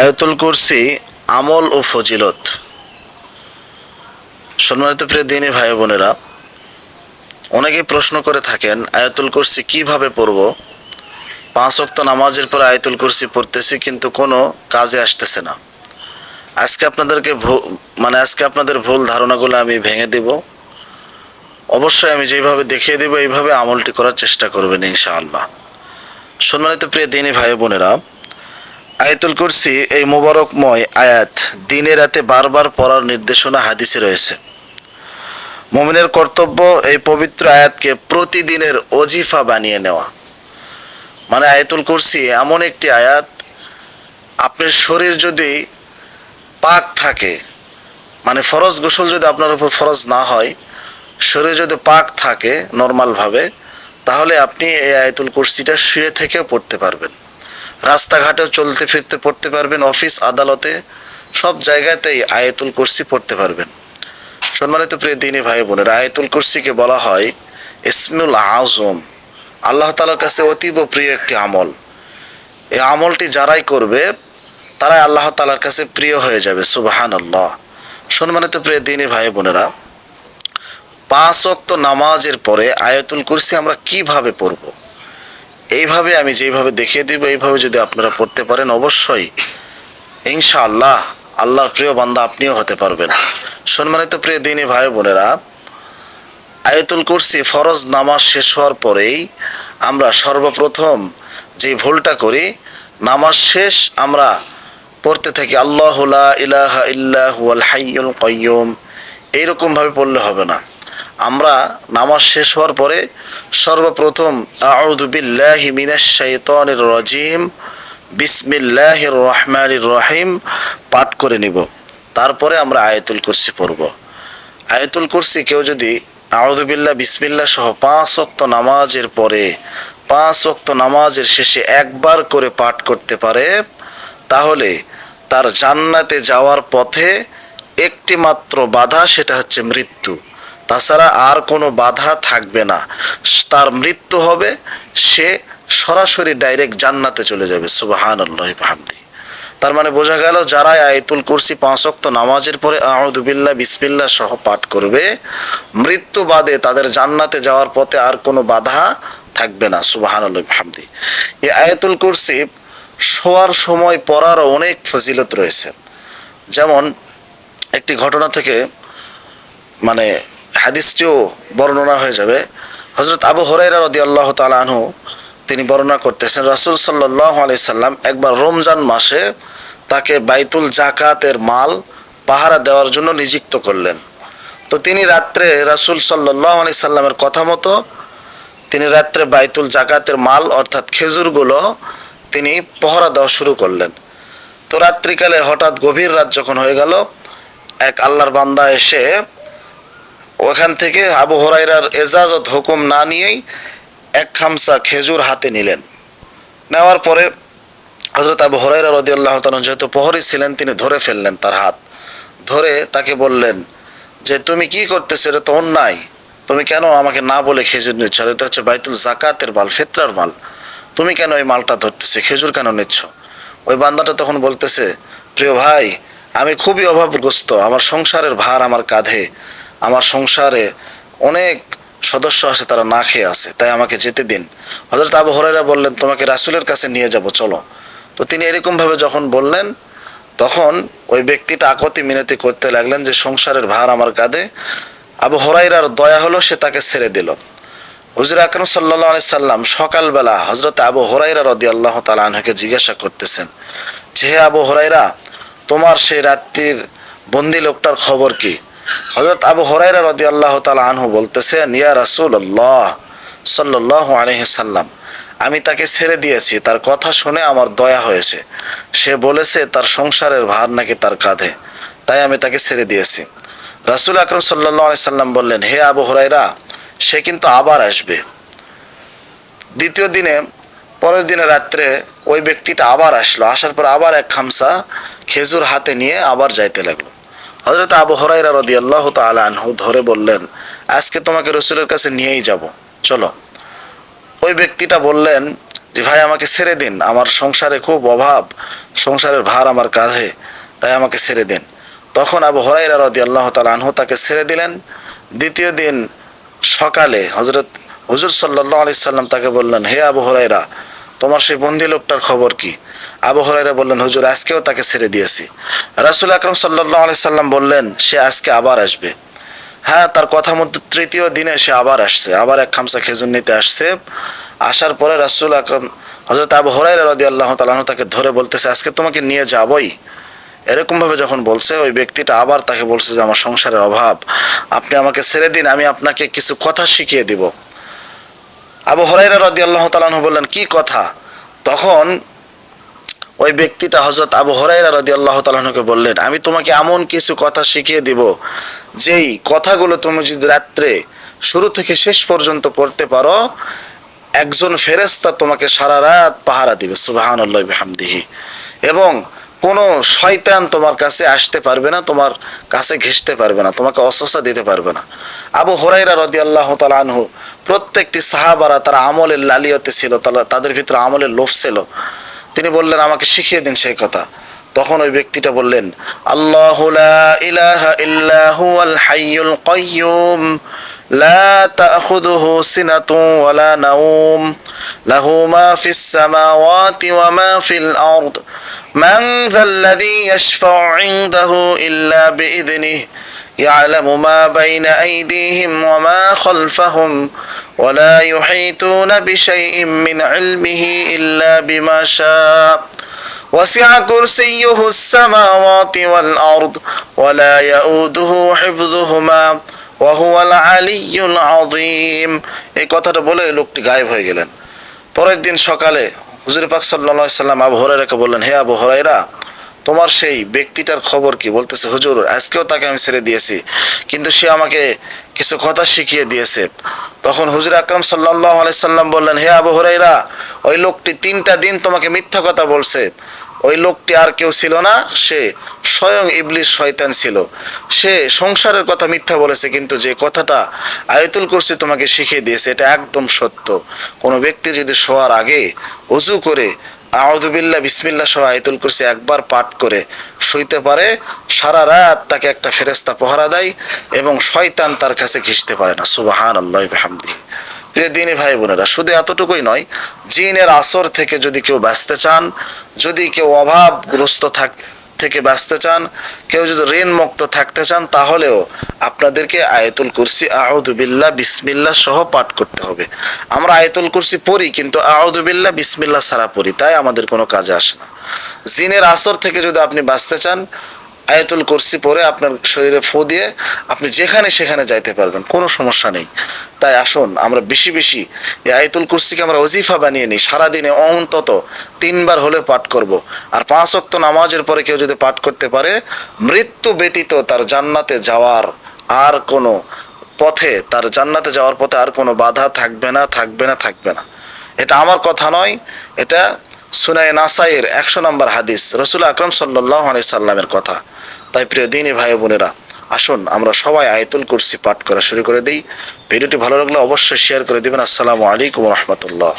আয়তুল কুরসি, আমল ও ফজিলত। সম্মানিত প্রিয় দিনী ভাই বোনেরা, অনেকেই প্রশ্ন করে থাকেন, আয়াতুল কুরসি কীভাবে পড়ব? পাঁচ ওয়াক্ত নামাজের পর আয়াতুল কুরসি পড়তেছি, কিন্তু কোনো কাজে আসতেছে না। আজকে আপনাদেরকে মানে আজকে আপনাদের ভুল ধারণাগুলো আমি ভেঙে দেব। অবশ্যই আমি যেভাবে দেখিয়ে দেব, এইভাবে আমলটি করার চেষ্টা করবেন ইনশাআল্লাহ। সম্মানিত প্রিয় দিনী ভাই বোনেরা আয়াতুল কুরসি, এই মোবারকময় আয়াত দিনে রাতে বারবার পড়ার নির্দেশনা হাদিসে রয়েছে। মুমিনের কর্তব্য এই পবিত্র আয়াতকে প্রতিদিনের অজিফা বানিয়ে নেওয়া। মানে আয়াতুল কুরসি এমন একটি আয়াত, আপনার শরীর যদি পাক থাকে মানে ফরজ গোসল যদি আপনার উপর ফরজ না হয়, শরীর যদি পাক থাকে নর্মালভাবে তাহলে আপনি এই আয়াতুল কুরসিটা শুয়ে থেকেও পড়তে পারবেন। রাস্তাঘাটেও চলতে ফিরতে পড়তে পারবেন, অফিস, আদালতে, সব জায়গাতেই আয়াতুল কুরসি পড়তে পারবেন। সম্মানিত প্রিয় দিনী ভাই বোনের, আয়াতুল কুরসিকে বলা হয় ইসমুল আজম আল্লাহ তালার কাছে অতীব প্রিয় একটি আমল। এই আমলটি যারাই করবে, তারাই আল্লাহ তালার কাছে প্রিয় হয়ে যাবে সুবাহান আল্লাহ সম্মানিত প্রিয় দিনী ভাই বোনেরা, পাঁচ অক্ত নামাজের পরে আয়াতুল কুরসি আমরা কীভাবে পড়ব? এইভাবে আমি যেইভাবে দেখিয়ে দিব, এইভাবে যদি আপনারা পড়তে পারেন, অবশ্যই ইনশাআল্লাহ আল্লাহর প্রিয় বান্দা আপনিও হতে পারবেন। সম্মানিত প্রিয় দিনী ভাই বোনেরা, আয়তুল কুরসি ফরজ নামাজ শেষ হওয়ার পরেই আমরা সর্বপ্রথম যে ভুলটা করি, নামাজ শেষ আমরা পড়তে থাকি, আল্লাহ ইলাহা ইল্লাহুল হাইয়ুল কাইয়ুম। এইরকম ভাবে পড়লে হবে না। আমরা নামাজ শেষ হওয়ার পরে সর্বপ্রথম আউযু বিল্লাহি মিনাশ শাইতানির রাজিম, বিসমিল্লাহির রহমানির রহিম পাঠ করে নিব। তারপরে আমরা আয়াতুল কুরসি পড়ব। আয়াতুল কুরসি কেউ যদি আউযুবিল্লাহ বিসমিল্লাহ সহ পাঁচ ওয়াক্ত নামাজের পরে, পাঁচ ওয়াক্ত নামাজের শেষে একবার করে পাঠ করতে পারে, তাহলে তার জান্নাতে যাওয়ার পথে একটি মাত্র বাধা সেটা হচ্ছে মৃত্যু। তাছাড়া আর কোনো বাধা থাকবে না। তার মৃত্যু হবে, সে সরাসরি ডাইরেক্ট জান্নাতে চলে যাবে সুবাহান আল্লাহ তার মানে বোঝা গেল যারা আয়তুল কুরসি পাঁচ ওয়াক্ত নামাজের পরে আউদুবিল্লাহ বিসমিল্লাহ সহ পাঠ করবে, মৃত্যু বাদে তাদের জান্নাতে যাওয়ার পথে আর কোনো বাধা থাকবে না সুবাহান আল্লাহ এই আয়তুল কুরসি শোয়ার সময় পড়ারও অনেক ফজিলত রয়েছে। যেমন একটি ঘটনা থেকে মানে হাদিসটিও বর্ণনা হয়ে যাবে। হজরত আবু হরাইরা রদি আল্লাহ তালাহু তিনি বর্ণনা করতেছেন, রাসুল সাল্লাহ সাল্লাম একবার রমজান মাসে তাকে বাইতুল জাকাতের মাল পাহারা দেওয়ার জন্য নিযুক্ত করলেন। তো তিনি রাত্রে রাসুল সাল্লাহ আলি সাল্লামের কথা মতো তিনি রাত্রে বাইতুল জাকাতের মাল অর্থাৎ খেজুরগুলো তিনি পহরা দেওয়া শুরু করলেন। তো রাত্রিকালে হঠাৎ গভীর রাত যখন হয়ে গেল, এক আল্লাহর বান্দা এসে ওখান থেকে আবু হরাইরার এজাজত হুকুম না নিয়েই এক খামসা খেজুর হাতে নিলেন। নেওয়ার পরে হজরত আবু হরাইরা রদি আল্লাহ যেহেতু প্রহরী ছিলেন, তিনি ধরে ফেললেন তার হাত। ধরে তাকে বললেন যে, তুমি কি করতেছো? এটা তো অন্যায়। তুমি কেন আমাকে না বলে খেজুর নিচ্ছ? এটা হচ্ছে বাইতুল জাকাতের মাল, ফেতরার মাল। তুমি কেন এই মালটা ধরতেছে? খেজুর কেন নিচ্ছ? ওই বান্দাটা তখন বলতেছে, প্রিয় ভাই, আমি খুবই অভাবগ্রস্ত। আমার সংসারের ভার আমার কাঁধে। আমার সংসারে অনেক সদস্য আছে, তারা না খেয়ে আছে, তাই আমাকে যেতে দিন। হজরত আবু হরাইরা বললেন, তোমাকে রাসুলের কাছে নিয়ে যাব, চলো। তো তিনি এরকমভাবে যখন বললেন, তখন ওই ব্যক্তিটা আকতি মিনতি করতে লাগলেন যে, সংসারের ভার আমার কাঁধে। আবু হরাইরার দয়া হলো, সে তাকে ছেড়ে দিল। হুজুর আকরম সাল্লাহ আলি সাল্লাম সকালবেলা হজরত আবু হরাইরা রদি আল্লাহ তালাহকে জিজ্ঞাসা করতেছেন যে আবু হরাইরা তোমার সেই রাত্রির বন্দি লোকটার খবর কি? হজরত আবু হরাইরা রদি আল্লাহ তালা আনহু বলতেছেন ইয়া রাসুল আল্লাহ সাল্লাহ আলহিসাল্লাম আমি তাকে ছেড়ে দিয়েছি, তার কথা শুনে আমার দয়া হয়েছে। সে বলেছে, তার সংসারের ভার নাকি তার কাঁধে, তাই আমি তাকে ছেড়ে দিয়েছি। রাসুল আকরম সাল্লাহ সাল্লাম বললেন, হে আবু হরাইরা সে কিন্তু আবার আসবে। দ্বিতীয় দিনে, পরের দিনে রাত্রে ওই ব্যক্তিটা আবার আসলো, আসার পর আবার এক খামসা খেজুর হাতে নিয়ে আবার যাইতে লাগল। হজরত আবু হরাইরা রদি আল্লাহ আনহু ধরে বললেন, আজকে তোমাকে রসুলের কাছে নিয়েই যাব। চলো। ওই ব্যক্তিটা বললেন, যে ভাই, আমাকে ছেড়ে দিন। আমার সংসারে খুব অভাব। সংসারের ভার আমার কাঁধে। তাই আমাকে ছেড়ে দিন। তখন আবু হরাইরা রদি আল্লাহ তালা আনহু তাকে ছেড়ে দিলেন। দ্বিতীয় দিন সকালে হজরত হুজুর সাল্লাহ আলি সাল্লাম তাকে বললেন, হে আবু হরাইরা তোমার সেই বন্দি লোকটার খবর কি? আবু হরাইরা বললেন, হুজুর, আজকেও তাকে ছেড়ে দিয়েছি। রাসুল আকরম সাল্লাহ আলি সাল্লাম বললেন, সে আজকে আবার আসবে। হ্যাঁ তার কথা মতো তৃতীয় দিনে সে আবার আসছে। আবার এক খামসা খেজুর নিতে আসছে। আসার পরে রাসুল আকরম হজরত আবু হরাইরা রদি আল্লাহ তালাহ তাকে ধরে বলতেছে, আজকে তোমাকে নিয়ে যাবই। এরকম ভাবে যখন বলছে, ওই ব্যক্তিটা আবার তাকে বলছে যে, আমার সংসারের অভাব। আপনি আমাকে ছেড়ে দিন, আমি আপনাকে কিছু কথা শিখিয়ে দিব। আবু হরাইরা রদি আল্লাহ তালাহ বললেন, কি কথা? তখন ওই ব্যক্তিটা হজরত আবু হরাইরা রদি আল্লাহ তালাহকে বললেন, আমি তোমাকে এমন কিছু কথা শিখিয়ে দিব, যেই কথাগুলো তুমি যদি রাত্রে শুরু থেকে শেষ পর্যন্ত পড়তে পারো, একজন ফেরেস্তা তোমাকে সারা রাত পাহারা দিবে সুবাহান আল্লাহ হামদিহি এবং কোনো শয়তান তোমার কাছে আসতে পারবে না, তোমার কাছে ঘেসতে পারবে না, তোমাকে অসসা দিতে পারবে না। আবু হরাইরা রদি আল্লাহ আনহু প্রত্যেকটি সাহাবারা তারা আমলের লালিয়তে ছিল তাদের ভিতরে আমলের লোভ ছিল। তিনি বললেন আমাকে শিখিয়ে দিন সেই কথা তখন ওই ব্যক্তিটা বললেন আল্লাহ লা ইলাহা ইল্লা হুয়াল হাইয়ুল কাইয়ুম লা তাখুযুহু সিনাতুন ওয়ালা নাওম লাহু মা ফিস সামাওয়াতি ওয়া মা ফিল আরদ من ذا الذي يشفع عنده إلا بإذنه يعلم ما بين أيديهم وما خلفهم ولا يحيطون بشيء من علمه إلا بما شاء وسع كرسيه السماوات والأرض ولا يؤوده حفظهما وهو العلي العظيم এই কথাটা বলে ওই লোকটি গায়েব হয়ে গেলেন পরের দিন সকালে হুজুর পাক সাল্লা সাল্লাম আবু হরাইরাকে বললেন হে আবু হরাইরা তোমার সেই ব্যক্তিটার খবর কি বলতেছে হুজুর আজকেও তাকে আমি ছেড়ে দিয়েছি কিন্তু সে আমাকে কিছু কথা শিখিয়ে দিয়েছে। তখন হুজুর আকরম সাল্লাহ সাল্লাম বললেন, হে আবু হরাইরা, ওই লোকটি তিনটা দিন তোমাকে মিথ্যা কথা বলছে। ওই লোকটি আর কেউ ছিল না, সে স্বয়ং ইবলিশ শয়তান ছিল। সে সংসারের কথা মিথ্যা বলেছে, কিন্তু যে কথাটা আয়তুল কুরসি তোমাকে শিখিয়ে দিয়েছে, এটা একদম সত্য। কোনো ব্যক্তি যদি শোয়ার আগে উজু করে আউদুবিল্লা বিসমিল্লা সহ আয়তুল কুরসি একবার পাঠ করে শুইতে পারে, সারা রাত তাকে একটা ফেরেস্তা পহারা দেয় এবং শয়তান তার কাছে ঘিসতে পারে না। সুবাহান আল্লাহ প্রিয় দিনী ভাই বোনেরা, শুধু এতটুকুই নয়, জিনের আসর থেকে যদি কেউ ব্যস্ত চান, যদি কেউ অভাবগ্রস্ত থাক থেকে বাঁচতে চান, কেউ যদি ঋণ মুক্ত থাকতে চান, তাহলেও আপনাদেরকে আয়তুল কুরসি আউদুবিল্লা বিসমিল্লা সহ পাঠ করতে হবে। আমরা আয়তুল কুরসি পড়ি, কিন্তু আউদুবিল্লা বিসমিল্লা সারা পড়ি, তাই আমাদের কোনো কাজে আসে না। জিনের আসর থেকে যদি আপনি বাঁচতে চান আয়াতুল কুরসি পরে আপনার শরীরে ফু দিয়ে আপনি যেখানে সেখানে যাইতে পারবেন, কোনো সমস্যা নেই। তাই আসুন, আমরা বেশি বেশি এই আয়াতুল কুরসিকে আমরা ওজিফা বানিয়ে নিই, সারাদিনে অন্তত তিনবার হলে পাঠ করব। আর পাঁচ অক্ত নামাজের পরে কেউ যদি পাঠ করতে পারে, মৃত্যু ব্যতীত তার জান্নাতে যাওয়ার আর কোনো পথে, তার জান্নাতে যাওয়ার পথে আর কোনো বাধা থাকবে না থাকবে না থাকবে না। এটা আমার কথা নয়, এটা সুনাই নাসাইয়ের একশো নম্বর হাদিস, রসুল আকরম সাল্লাহ আলি সাল্লামের কথা। তাই প্রিয় দিনী ভাই বোনেরা, আসুন আমরা সবাই আয়তুল কুরসি পাঠ করা শুরু করে দিই। ভিডিওটি ভালো লাগলে অবশ্যই শেয়ার করে দেবেন। আসসালামু আলাইকুম রহমতুল্লাহ।